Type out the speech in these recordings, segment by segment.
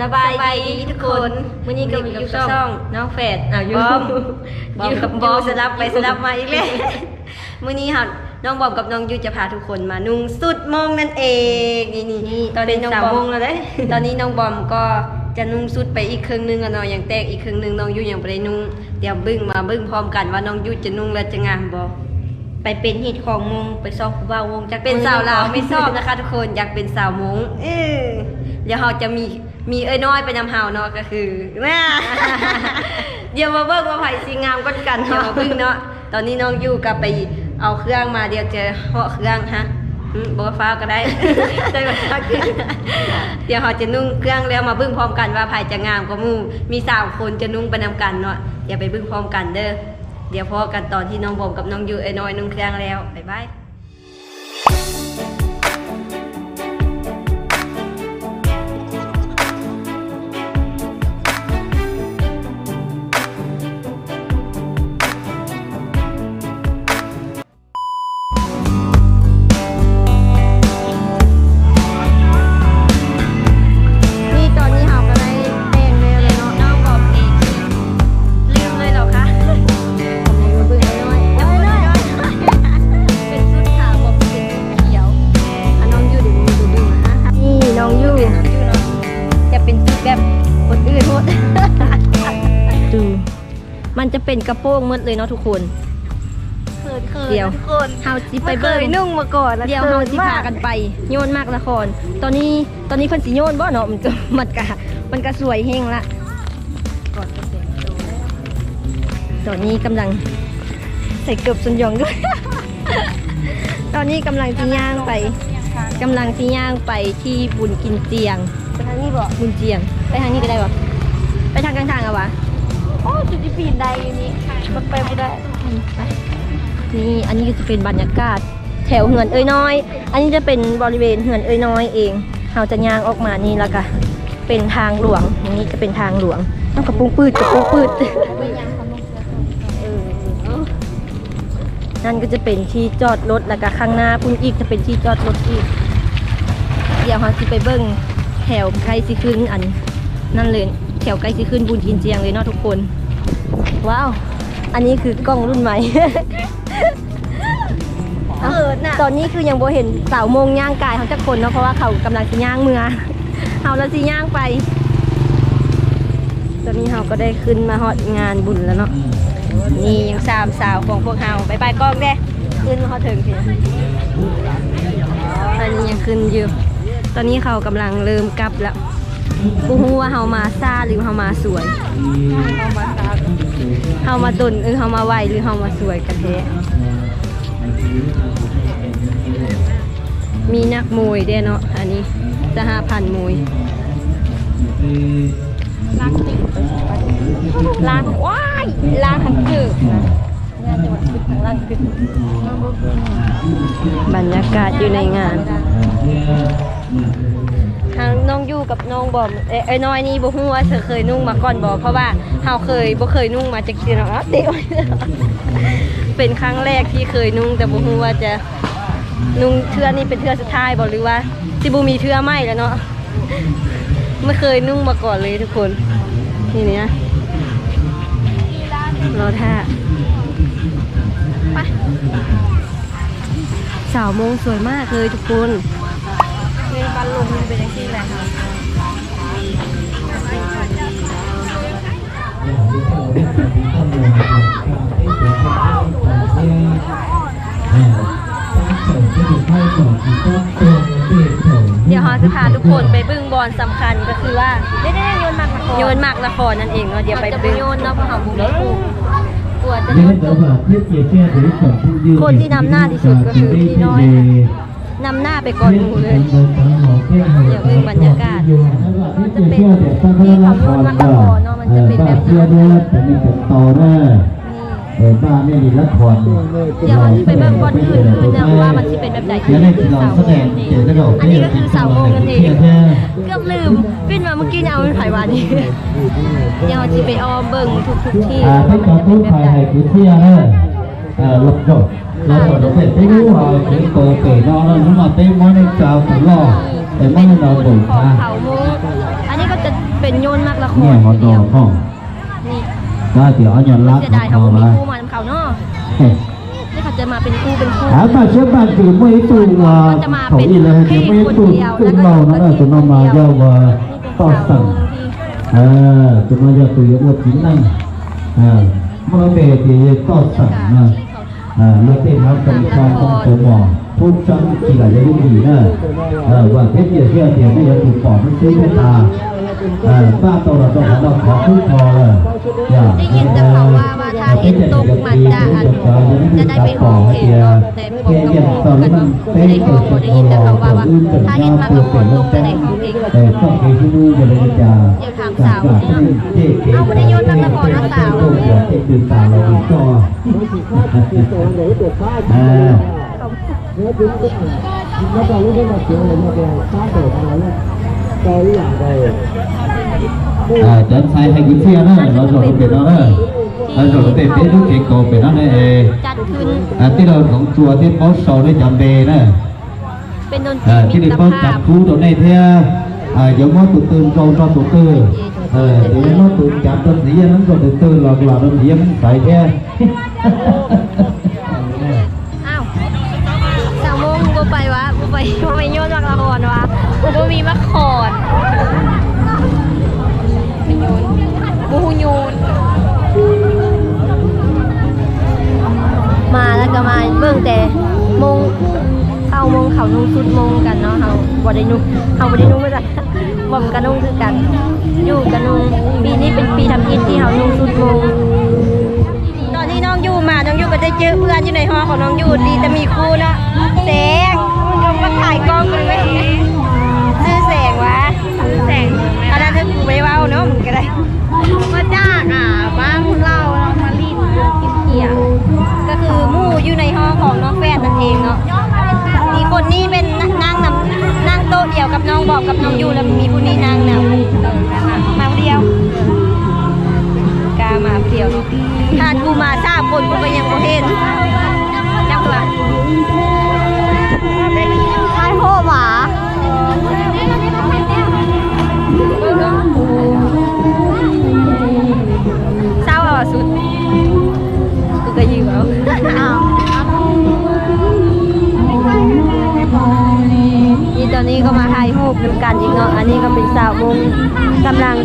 สบายดีทุกคนมื้อนี้ก็มีกับช่องน้องแฝดอ้าวอยู่บอมอยู่กับบอมสลับไปสลับมาอีกแล้วมื้อนี้ค่ะน้องบอมกับน้องยูจะพาทุกคนมานุ่งสุดมงนั่นเองนี่นี่ตอนนี้น้องบอมแล้วเด้ตอนนี้น้องบอมก็จะนุ่งสุดไปอีกครึ่งหนึงแล้วเนาะยังแตกอีกครึ่งหนึงน้องยูยังบ่ได้นุ่งเดี๋ยวบึ้งมาบึ้งพร้อมกันว่าน้องยูจะนุ่งแล้วจะงามบ่ไปเป็นฮิตของมงไปซอกผู้บ่าววงจักเป็นสาวลาวไม่ชอบนะคะ ทุกคนอยากเป็นสาวมงเออเดี๋ยวเราจะมี มีเอ้ยน้อยไปนำเฮาเนาะก็คือแม่เดี๋ยวมาเบิ่งว่าไผสิงามก้นกันเดี๋ยวมาเบิ่งเนาะตอนนี้น้องอยู่กับไปเอาเครื่องมาเดี๋ยวจะเหาะเครื่องฮะอืมบอกว่าฟ้าวก็ได้ได้มาสักทีเดี๋ยวเราจะนุ่งเครื่องแล้วมาเบิ่งพร้อมกันว่าไผจะงามกว่าหมู่มีสามคนจะนุ่งไปนำกันเนาะเดี๋ยวไปเบิ่งพร้อมกันเด้อเดี๋ยวพอกันตอนที่น้องบอมกับน้องยูเอ้ยน้อยนุ่งเครื่องแล้วบ๊ายบาย มันจะเป็นกระโปรงหมดเลยเนาะทุกคน เขินเขินเดี๋ยว ทุกคนเฮาสิไปไม่เคเบิ่ยงนุ่งมาก่อนแล้วเดี๋ยวขิเรานสิพากันไป โยนมากละคร ตอนนี้ตอนนี้เพิ่นสิโยนบ่เนาะมันก็มันก็มันก็สวยเฮงละตอนนี้กำลังใส่เกือบสุนยองด้วย ตอนนี้กำลังสิย่างไปกำลังสิย่างไปที่บุญกินเจียงไปทางนี้บอกบุญเจียง ไปทางนี้ก็ได้บ่ไปทางกลางๆอะวะ โอ้จุดที่ปีนได้อยู่นี่มันไปไม่ได้นี่อันนี้ก็จะเป็นบรรยากาศ แถวเหือนเอ้ยน้อย อันนี้จะเป็นบริเวณเหือนเอ้ยน้อยเองเราจะย่างออกมานี่แล้วก็เป็นทางหลวงอย่างนี้จะเป็นทางหลวงน้ำกระปุงปืดกระปุงปืดนั่นก็จะเป็นที่จอดรถแล้วก็ข้างหน้าพุ่นอีกจะเป็นที่จอดรถอีก เดี๋ยวเราสิไปเบิ้งแถวใกล้สิขึ้นอัน นั่นเลยแถวใกล้สิขึ้นบุญกินเจียงเลยเนาะทุกคน ว้าว อันนี้คือกล้องรุ่นใหม่เขินน่ะตอนนี้คือยังบ่เห็นสาวโมงย่างกายเขาจะคนเนาะเพราะว่าเขากำลังสิย่างเมือเอาแล้วสิย่างไป ตอนนี้เราก็ได้ขึ้นมาฮอดงานบุญแล้วเนาะนี่ยังสามสาวของพวกเราไปไปกล้องเด้ขึ้นมาฮอดถึงทีตอนนี้ยังขึ้นอยู่ตอนนี้เขากำลังเริ่มกลับแล้ว กูฮู้ว่าเฮามาซ่าหรือเฮามาสวยเอามาซักเฮามาตุนหรือเฮามาไวหรือเฮามาสวยกันแท้มีนักมวยเด้เนาะอันนี้จะห้าพันมวยล้างติ่งล้างว้ายล้างทั้งคืนนะบรรยากาศอยู่ในงาน ทางน้องยู่กับน้องบอมเอ้ยน้อยนี่บ่ฮู้ว่าเธอเคยนุ่งมาก่อนบ่เพราะว่าเฮาเคยบ่เคยนุ่งมาจากเดือนเนาะเตะไว้เป็นครั้งแรกที่เคยนุ่ง แต่บ่ฮู้ว่าจะนุ่งเทื่อนี้เป็นเทื่อสุดท้ายบ่หรือว่าสิบ่มีเทื่อใหม่แล้วเนาะไม่เคยนุ่งมาก่อนเลยทุกคนนี่เนี่ยรอท่าสาวมงสวยมากเลยทุกคน มีบันลมมันเป็นอย่างที่แหละค่ะเดี๋ยวเราจะพาทุกคนไปบึ้งบอลสำคัญก็คือว่าได้ได้โยนมากมาก่อนโยนมากละครนั่นเองเนาะเดี๋ยวไปบึ้งโยนเนาะพราะเขาบุกปูกลัวจะโดเป็นนตัวแบบที่เกี่ยนคนที่นำหน้าที่สุดก็คือพี่น้อย นำหน้าไปก่อนหมู่เลยอย่าลืมบรรยากาศมันจะเป็นที่เขาโยนหมากละครเนาะมันจะเป็นแบบเชื่อด้วยจะมีเป็นต่อหน้าเออบ้าไม่มีละครเดี๋ยวเราจะไปเบิ่งบอลอื่นๆนะว่ามันจะเป็นแบบไหนเดี๋ยวได้ที่เราแสดงเดี๋ยวจะบอกอันนี้ก็คือสาวโมงนั่นเองเกือบลืมปิ้นมาเมื่อกี้เนี่ยเอาเป็นไผ่วานี่เดี๋ยวเราจะไปออมเบิ่งทุกๆที่อ่าว่าที่มันจะเป็นแบบไหนภายในพื้น ที่นะเอ่อรถจบรถจบเสร็จที่รู้ว่าถึงโตเป๋นอนแล้วนึกว่าเต้มอในเจ้าถึงรอแต่ไม่ได้นอนขบุองญนะอันนี้ก็จะเป็นโยนมากละคเนี่ยหอทีดอเดียวกห้องนี่ก็เดี๋ยวเอาหย่อนรักเสียดาเอามาครูมานำเขาเนาะนี่เขาจะมาเป็นครูเป็นครูถามมาเชื่อบ้านคือไม่ตู้ว่าเขาอีเลยจะไม่ตู้ตู้เรานั่นน่ะจะนำมาเยาว่าต่อสั่งเออจะมาเยาตัวว่าจริงนั่นเออเมื่อเบทีต่อสั่งนะ เออแล้วเต้นรับกรรมการต้องตัวหมอ ทุกชั้นกี่หลายยุ่งดีนะเออว่าเทศเดียเชื่อเดียไม่ยังถูกปอบไม่ซื้อไม่ตาเออป้าตัวเราต้องเราขอขึ้นคอเลยอย่าได้ยินแต่เขาว่าว่าถ้าเห็นตกมันจะอันจะได้ไปห้องเพลงเนาะแต่ผมกับครูกันเนาะไม่ได้ห้องบ่ได้ยินแต่เขาว่าว่าถ้าเห็นมากกับคนตกจะได้ห้องเพลงแต่ต้องไปที่นู่นจะเลยจะเดี๋ยวถามสาวเนี่ยเอาไม่ได้โยนตั้งแต่พอนะสาวติด ตื่นตาเราอีกก็เอออ่าจันทรายให้กินเที่ยนะเราสอนเป็นเนาะเราสอนเป็นเป็นทุกเก่งโกเป็นนั่นเองจัดขึ้นอ่าที่เราของตัวที่เขาสอนได้จำเบนะเป็นดนตอ่ารีที่มินี่ตรเขาจับครูตัวในเที่ยอ่าอย่างว่าตุตื่นเราเราตุตื่นเออเดี๋ยวเราตื่นจับต้นสีนั้นก็ตุตื่นหลอกหลอกต้นสีมันใส่แค่ วะบ่มีมาคอนม่โยนบ่ฮู้โยนมาแล้วก็มาเบิ่งแต่มงเข้ามงเขานุ่งสุดมงกันเนาะเขาบ่ได้นุ่งเขาบ่ได้นุ่งไม่ได้บ่มกันนุ่งคือกัน อยู่กันนุ่งปีนี้เป็นปีทำอิฐที่เขานุ่งสุดมงตอนที่น้องอยู่มาน้องอยู่ก็ได้เจอเพื่อนอยู่ในห้องของน้องอยู่ดีแต่มีครูนะแสงมันก็มาถ่ายกล้องกันไห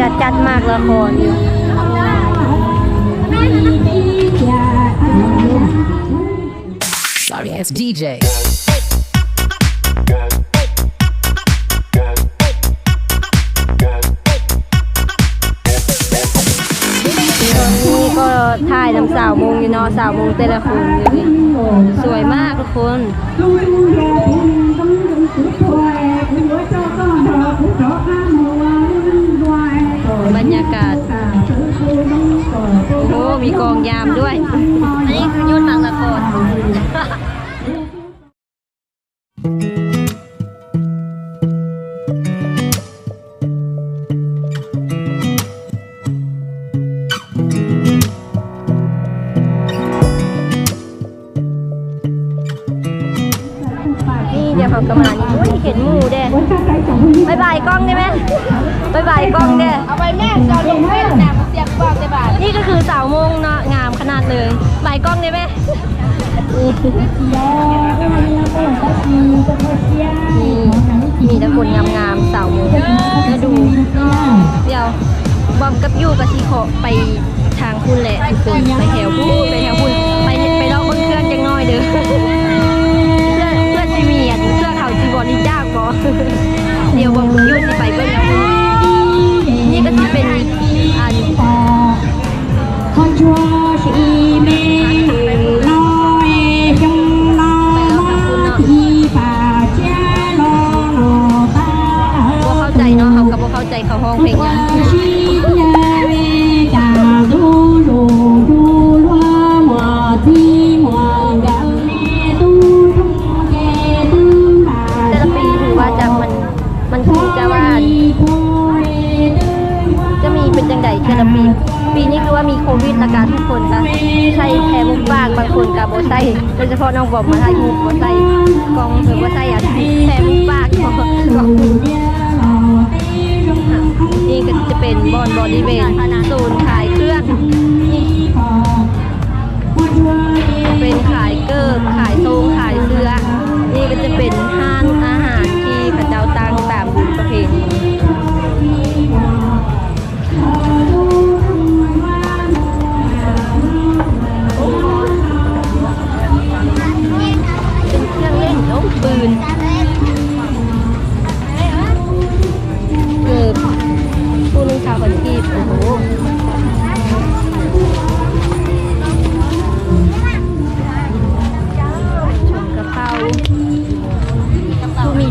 จะจัดมากละครอยู่ Sorry ass DJ. ตอนนี้ก็ถ่ายน้ำสาวมงอยู่เนาะสาวมงแต่ละคนอยู่นี่สวยมากทุกคน บรรยากาศ โอ้ มีกองยามด้วยามขนาดเลยบายกล้องได้ไหมนี่มีแต่คนงามๆสาวโมงแล้วดู เดี๋ยวบอมกับยูกับทีโคไปทางคุณแหละทุกคนไปแถวพูนไปแถวคุณไปไปเลาะบนเครื่องจังน้อยเด้อเพื่อเพื่อจีเมียนเพื่อเขาจีบอลนี่ยากบอเดี๋ยวบอมกับยูสิไปเบิ่งแล้ว ปีนี้คือว่ามีโควิดละกันทุกคนนะใส่แพรมุกบ้างบางคนกับโบไส่โดยเฉพาะน้องบอมมาใส่มุกโบไส่กองหรือโบไส่อะแพรมุกบ้างของของนี่ก็จะเป็นบอลบอดีเวนศูนขายเครื่องเป็นขายเกิบขายโซงขายเสื้อนี่ก็จะเป็นห้างอา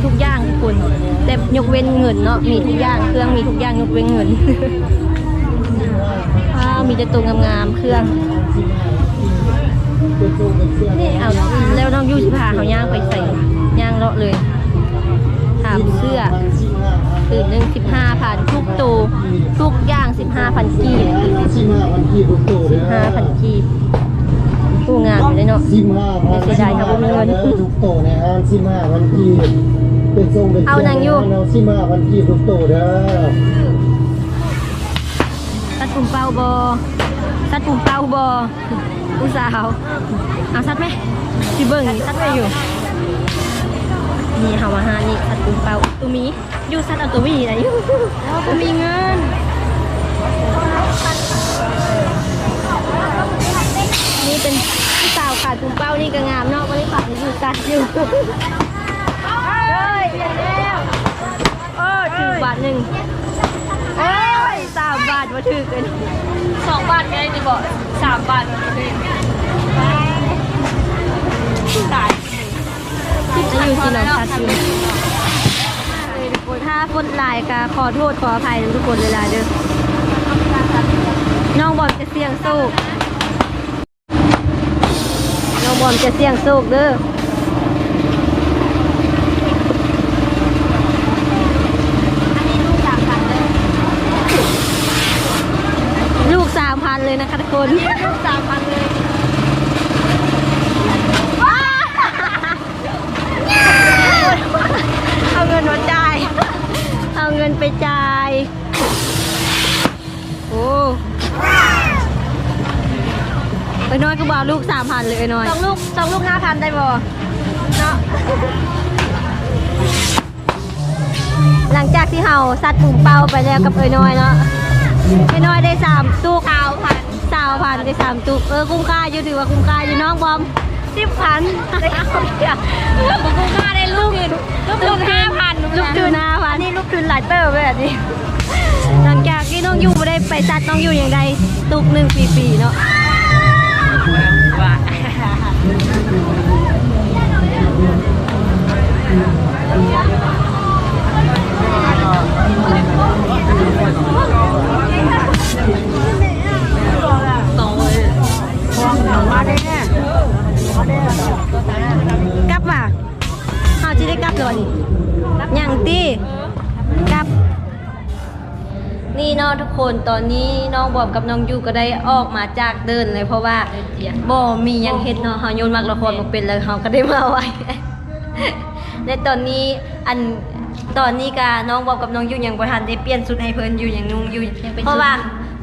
ทุกอย่างทุกคน แต่ยกเว้นเงินเนาะมีทุกอย่างเครื่องมีทุกอย่างยกเว้นเงินว้าวมีแต่ตัวงามๆเครื่องนี่เอาแล้วน้องยูสิพาเขาย่างไปใส่ย่างเลาะเลยถามเสื้อคือหนึ่งสิบห้าพันทุกตัวทุกอย่างสิบห้าพันกีบสิบห้าวันที่ทุกตัวสิบห้าพันกีบ ผู้งานอยู่เลยเนาะ สิบห้าวันเสียดายครับบ่มีเงิน ทุกตัวในห้างสิบห้าวันที่เป็นทรงเป็นเอานางอยู่เอาสิบห้าวันที่ทุกตัวเด้อสัดปุ่มเป้าบอสัดปุ่มเป้าบออุตสาวเอาสัดไหมที่เบิ่งนี่สัดไหมอยู่นี่เฮามาหานี่สัดปุ่มเป้าตัวมีอยู่สัดเอาตัวมีนะอยู่เราก็มีเงิน นี่เป็นผู้สาวขาดปุ่มเป้านี่ก็งามเนาะก็ได้ฝากอยู่สัดอยู่เฮ้ยเรียนแล้วเออถึงบาทหนึ่งเอ้ยสามบาทมาถือกันสองบาทไงนี่บอกสามบาทมันเป็นตายจะอยู่ที่น้องชาติถ้าฟดลายก็ขอโทษขออภัยทุกคนเวลาเด้อน้องบอมจะเสี่ยงโชคน้อง บอมจะเสี่ยงโชคเด้อลูกสามพันเลยนะคะทุกคนลูกสามพันเลยเอาเงินมาจ่ายเอาเงินไปจ่าย โอ้ ไอ้น้อยก็บอกลูกสามพันเลยไอ้น้อยสองลูกสองลูกห้าพันได้บ่เนาะหลังจากที่เฮาซัดปุ่มเป้าไปแล้วกับเอ้ยน้อยเนาะไอ้น้อยได้สามตุกสาวพันสาวพันได้สามตุกเออคุ้มค่าอยู่ถือว่าคุ้มค่าอยู่น้องบอมสิบพันได้คนเดียวคุ้มค่าได้ลูกลูกทุนห้าพันลูกทุนห้าพันนี่ลูกทุนหลายเติบแบบนี้หลังจากที่น้องยูไม่ได้ไปซัดน้องยูอย่างใดตุกหนึ่งปีๆเนาะ กลับมาเฮาจะได้กลับเลยนี่ยังตีะทุกคนตอนนี้น้องบอมกับน้องยูก็ได้ออกมาจากเดินเลยเพราะว่าบ่มีหยังเฮ็ดเนาะเฮาโยนมักละครบ่เป็นเลยเฮาก็ได้มาไว้ในตอนนี้อันตอนนี้ก็น้องบอมกับน้องยูยังบ่ทันได้เปลี่ยนชุดให้เพิ่นอยู่ยังนุ่งอยู่เพราะว่า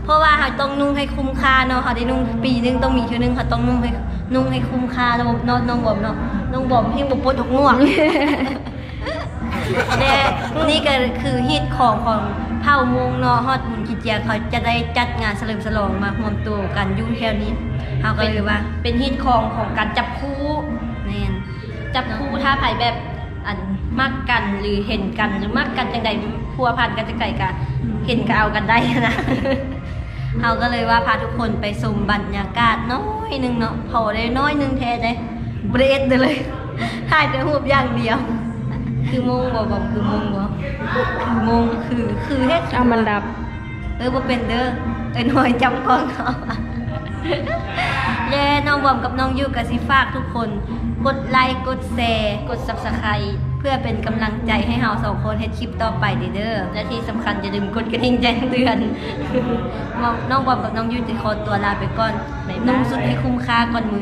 เพราะว่าเฮาต้องนุ่งให้คุ้มค่าเนาะเฮาได้นุ่งปีหนึงต้องมีเทื่อนึงเฮาต้องนุ่งให้นุ่งให้คุ้มค่าเนาะเนาะน้องบอมเนาะน้องบอมเฮงบ่ปวดหัวง่วง และนี่ก็คือฮิตของของเผ่ามงเนาะฮอดบุญกิจเจียเขาจะได้จัดงานเฉลิมฉลองมารวมตัวกันอยู่แถวนี้เขาก็เลยว่า เป็นฮิตของของการจับคู่แน่นจับคู่ถ้าไผแบบอันมักกันหรือเห็นกันหรือมักกันจังใดพัวพันกันจังใดก็เห็นก็เอากันได้นะเขาก็เลยว่าพาทุกคนไปชมบรรยากาศน้อยหนึงเนาะพอได้น้อยหนึงแท้ได้เบรดเลยถ่ายแต่รูปอย่างเดียว คือมงบ่บอกคือมงบ่คือมงคือคือเฮ็ดเอามันดับ เออบ่เป็นเด้อเอ้ยน้อยจำของเขาและน้องบอมกับน้องยูกับสิฝากทุกคน กดไลค์กดแชร์กด Subscribe เพื่อเป็นกำลังใจให้เราสองคนเฮ็ดคลิปต่อไปเด้อและที่สำคัญอย่าลืมกดกระดิ่งแจ้งเตือนน้องบอมกับน้องยูจะขอตัวลาไปก่อนนุ่งสุดให้คุ้มค่าก่อนมือ